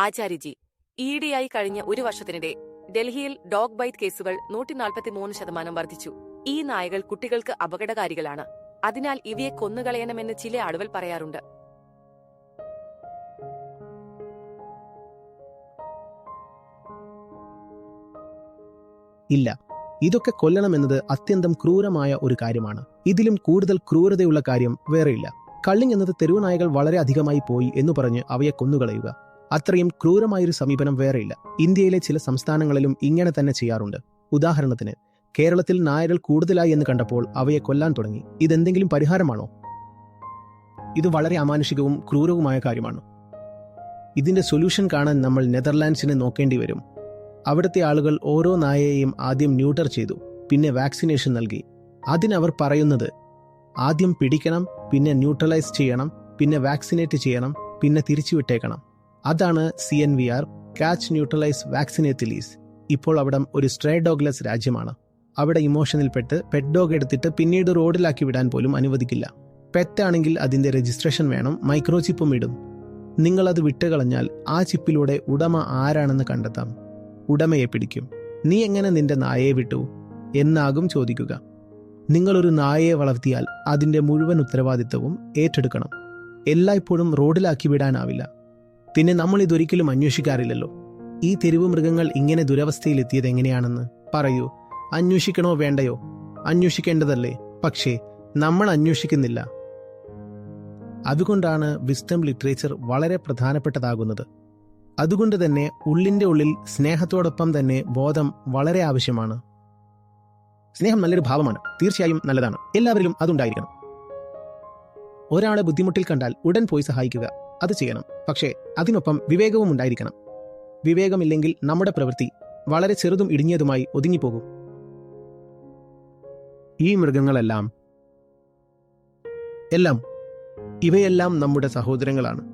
Acharyaji E ഡിയായി കഴിഞ്ഞ ഒരു വർഷത്തിനിടെ ഡൽഹിയിൽ ഡോഗ് ബൈറ്റ് കേസുകൾ നൂറ്റി നാൽപ്പത്തിമൂന്ന് ശതമാനം വർദ്ധിച്ചു. ഈ നായകൾ കുട്ടികൾക്ക് അപകടകാരികളാണ്. അതിനാൽ ഇവയെ കൊന്നുകളയണമെന്ന് ചില ആളുകൾ പറയാറുണ്ട്. ഇല്ല. ഇതൊക്കെ കൊല്ലണമെന്നത് അത്യന്തം ക്രൂരമായ ഒരു കാര്യമാണ്. ഇതിലും കൂടുതൽ ക്രൂരതയുള്ള കാര്യം വേറെയില്ല. കള്ളിങ് എന്നത് തെരുവുനായകൾ വളരെ അധികമായി പോയി എന്ന് പറഞ്ഞ് അവയെ കൊന്നുകളയുക. അത്രയും ക്രൂരമായൊരു സമീപനം വേറെയില്ല. ഇന്ത്യയിലെ ചില സംസ്ഥാനങ്ങളിലും ഇങ്ങനെ തന്നെ ചെയ്യാറുണ്ട്. ഉദാഹരണത്തിന് കേരളത്തിൽ നായകൾ കൂടുതലായി എന്ന് കണ്ടപ്പോൾ അവയെ കൊല്ലാൻ തുടങ്ങി. ഇതെന്തെങ്കിലും പരിഹാരമാണോ? ഇത് വളരെ അമാനുഷികവും ക്രൂരവുമായ കാര്യമാണ്. ഇതിന്റെ സൊല്യൂഷൻ കാണാൻ നമ്മൾ നെതർലാൻഡ്സിനെ നോക്കേണ്ടി വരും. അവിടുത്തെ ആളുകൾ ഓരോ നായയെയും ആദ്യം ന്യൂട്ടർ ചെയ്തു പിന്നെ വാക്സിനേഷൻ നൽകി. അതിനവർ പറയുന്നത് ആദ്യം പിടിക്കണം പിന്നെ ന്യൂട്രലൈസ് ചെയ്യണം പിന്നെ വാക്സിനേറ്റ് ചെയ്യണം പിന്നെ തിരിച്ചുവിട്ടേക്കണം. അതാണ് C N V R catch neutralise വാക്സിനേത്തിലീസ് ഇപ്പോൾ അവിടം ഒരു സ്ട്രേ ഡോഗ്ലെസ് രാജ്യമാണ്. അവിടെ ഇമോഷനിൽപ്പെട്ട് പെറ്റ് ഡോഗ് എടുത്തിട്ട് പിന്നീട് റോഡിലാക്കി വിടാൻ പോലും അനുവദിക്കില്ല. പെറ്റാണെങ്കിൽ അതിന്റെ രജിസ്ട്രേഷൻ വേണം മൈക്രോചിപ്പും ഇടും. നിങ്ങളത് വിട്ടുകളഞ്ഞാൽ ആ ചിപ്പിലൂടെ ഉടമ ആരാണെന്ന് കണ്ടെത്താം. ഉടമയെ പിടിക്കും. നീ എങ്ങനെ നിന്റെ നായയെ വിട്ടു? എന്നാകും ചോദിക്കുക. നിങ്ങളൊരു നായയെ വളർത്തിയാൽ അതിന്റെ മുഴുവൻ ഉത്തരവാദിത്വവും ഏറ്റെടുക്കണം. എല്ലായ്പ്പോഴും റോഡിലാക്കി വിടാനാവില്ല. പിന്നെ നമ്മൾ ഇതൊരിക്കലും അന്വേഷിക്കാറില്ലല്ലോ. ഈ തെരുവ് മൃഗങ്ങൾ ഇങ്ങനെ ദുരവസ്ഥയിലെത്തിയത് എങ്ങനെയാണെന്ന് പറയൂ. അന്വേഷിക്കണോ വേണ്ടയോ? അന്വേഷിക്കേണ്ടതല്ലേ. പക്ഷേ നമ്മൾ അന്വേഷിക്കുന്നില്ല. അതുകൊണ്ടാണ് വിസ്ഡം ലിറ്ററേച്ചർ വളരെ പ്രധാനപ്പെട്ടതാകുന്നത്. അതുകൊണ്ട് തന്നെ ഉള്ളിന്റെ ഉള്ളിൽ സ്നേഹത്തോടൊപ്പം തന്നെ ബോധം വളരെ ആവശ്യമാണ്. സ്നേഹം നല്ലൊരു ഭാവമാണ്. തീർച്ചയായും നല്ലതാണ്. എല്ലാവരിലും അതുണ്ടായിരിക്കണം. ഒരാളെ ബുദ്ധിമുട്ടിൽ കണ്ടാൽ ഉടൻ പോയി സഹായിക്കുക. അത് ചെയ്യണം. പക്ഷേ അതിനൊപ്പം വിവേകവും ഉണ്ടായിരിക്കണം. വിവേകമില്ലെങ്കിൽ നമ്മുടെ പ്രവൃത്തി വളരെ ചെറുതും ഇടുങ്ങിയതുമായി ഒതുങ്ങിപ്പോകും. ഈ മൃഗങ്ങളെല്ലാം എല്ലാം ഇവയെല്ലാം നമ്മുടെ സഹോദരങ്ങളാണ്.